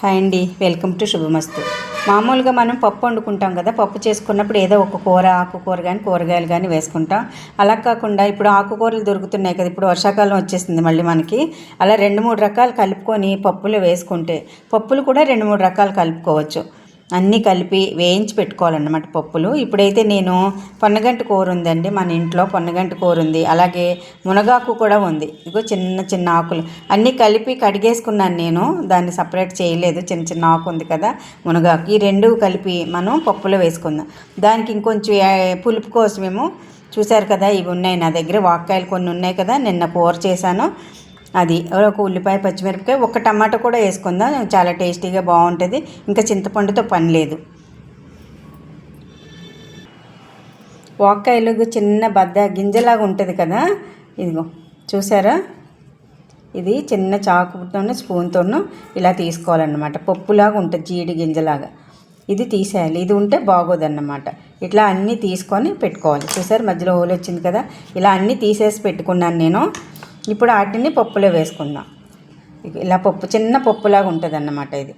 Hi అండి welcome to శుభమస్తు. మామూలుగా మనం పప్పు వండుకుంటాం కదా పప్పు చేసుకున్నప్పుడు ఏదో ఒక కూర ఆకుకూర కానీ కూరగాయలు కానీ వేసుకుంటాం. అలా కాకుండా ఇప్పుడు ఆకుకూరలు దొరుకుతున్నాయి కదా ఇప్పుడు వర్షాకాలం వచ్చేసింది మళ్ళీ మనకి. అలా రెండు మూడు రకాలు కలుపుకొని పప్పులు వేసుకుంటే పప్పులు కూడా రెండు మూడు రకాలు కలుపుకోవచ్చు. అన్నీ కలిపి వేయించి పెట్టుకోవాలన్నమాట పప్పులు. ఇప్పుడైతే నేను పొన్నగంటి కూర ఉందండి మన ఇంట్లో పొన్నగంటి కూర ఉంది అలాగే మునగాకు కూడా ఉంది. ఇదిగో చిన్న చిన్న ఆకులు. అన్నీ కలిపి కడిగేసుకున్నాను నేను. దాన్ని సపరేట్ చేయలేదు. చిన్న చిన్న ఆకు ఉంది కదా మునగాకు. ఈ రెండు కలిపి మనం పప్పులో వేసుకుందాం. దానికి ఇంకొంచెం పులుపు కోసమేమో చూశారు కదా ఇవి ఉన్నాయి నా దగ్గర. వాక్కాయలు కొన్ని ఉన్నాయి కదా నిన్న కూర చేశాను. అది ఒక ఉల్లిపాయ పచ్చిమిరపకాయ ఒక టమాటా కూడా వేసుకుందాం. చాలా టేస్టీగా బాగుంటుంది. ఇంకా చింతపండుతో పని లేదు. వాక్కాయలు చిన్న బద్ద గింజలాగా ఉంటుంది కదా? ఇదిగో చూసారా? ఇది చిన్న చాకుతోనూ స్పూన్తోనూ ఇలా తీసుకోవాలన్నమాట. పప్పులాగా ఉంటుంది జీడి గింజలాగా. ఇది తీసేయాలి. ఇది ఉంటే బాగోదన్నమాట. ఇట్లా అన్నీ తీసుకొని పెట్టుకోవాలి. చూసారు? మధ్యలో హోల్ వచ్చింది కదా? ఇలా అన్నీ తీసేసి పెట్టుకున్నాను నేను. ఇప్పుడు వాటిని పప్పులో వేసుకుందాం. ఇలా పప్పు చిన్న పప్పులాగా ఉంటుంది అన్నమాట ఇది.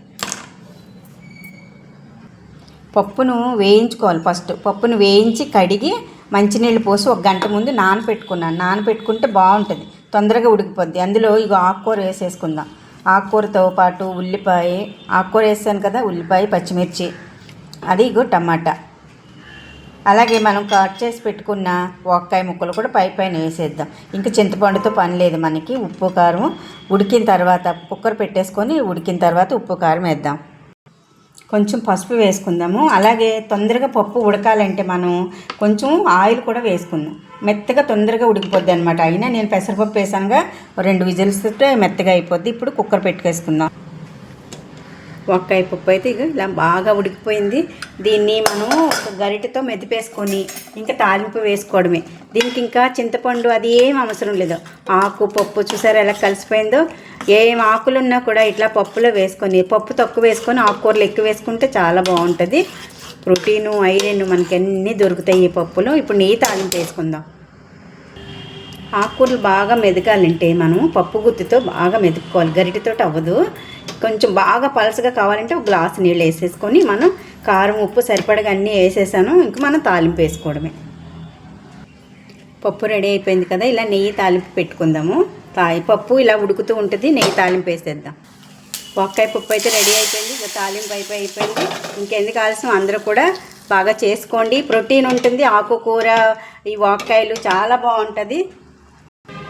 పప్పును వేయించుకోవాలి ఫస్ట్. పప్పును వేయించి కడిగి మంచినీళ్ళు పోసి ఒక గంట ముందు నానపెట్టుకున్నాను. నానపెట్టుకుంటే బాగుంటుంది. తొందరగా ఉడికిపోద్ది. అందులో ఇక ఆకుకూర వేసేసుకుందాం. ఆకుకూరతో పాటు ఉల్లిపాయ ఆకుకూర వేసాను కదా ఉల్లిపాయ పచ్చిమిర్చి. అది ఇగో టమాటా. అలాగే మనం కట్ చేసి పెట్టుకున్న వంకాయ ముక్కలు కూడా పై పైన వేసేద్దాం. ఇంకా చింతపండుతో పని లేదు మనకి. ఉప్పు కారం ఉడికిన తర్వాత కుక్కర్ పెట్టేసుకొని ఉడికిన తర్వాత ఉప్పు కారం వేద్దాం. కొంచెం పసుపు వేసుకుందాము. అలాగే తొందరగా పప్పు ఉడకాలంటే మనం కొంచెం ఆయిల్ కూడా వేసుకుందాం. మెత్తగా తొందరగా ఉడికిపోద్ది అనమాట అయినా నేను పెసరపప్పు వేసానుగా రెండు విజిల్స్ మెత్తగా అయిపోద్ది. ఇప్పుడు కుక్కర్ పెట్టుకేసుకుందాం. వంకాయ పప్పు అయితే ఇక ఇలా బాగా ఉడికిపోయింది. దీన్ని మనం ఒక గరిటెతో మెదిపేసుకొని ఇంకా తాలింపు వేసుకోవడమే. దీనికి ఇంకా చింతపండు అది ఏం అవసరం లేదు. ఆకు పప్పు చూసారా ఎలా కలిసిపోయిందో? ఏం ఆకులున్నా కూడా ఇట్లా పప్పులో వేసుకొని పప్పు తక్కువ వేసుకొని ఆకుకూరలు ఎక్కువ వేసుకుంటే చాలా బాగుంటుంది. ప్రోటీను ఐరన్ మనకి అన్నీ దొరుకుతాయి ఈ పప్పులో. ఇప్పుడు నెయ్యి తాలింపు వేసుకుందాం. ఆకుకూరలు బాగా మెదగాలంటే మనం పప్పు గుత్తితో బాగా మెదుపుకోవాలి. గరిటెతో అవ్వదు. కొంచెం బాగా పలసగా కావాలంటే ఒక గ్లాస్ నీళ్ళు వేసేసుకొని మనం కారం ఉప్పు సరిపడగా అన్నీ వేసేసాను. ఇంక మనం తాలింపు వేసుకోవడమే. పప్పు రెడీ అయిపోయింది కదా ఇలా నెయ్యి తాలింపు పెట్టుకుందాము. తాయి పప్పు ఇలా ఉడుకుతూ ఉంటుంది నెయ్యి తాలింపు వేసేద్దాం. వంకాయ పప్పు అయితే రెడీ అయిపోయింది ఇక తాలింపు అయిపోయి అయిపోయింది. ఇంకెందుకు ఆలస్యం? అందరూ కూడా బాగా చేసుకోండి. ప్రోటీన్ ఉంటుంది ఆకుకూర ఈ వాక్కాయలు చాలా బాగుంటుంది.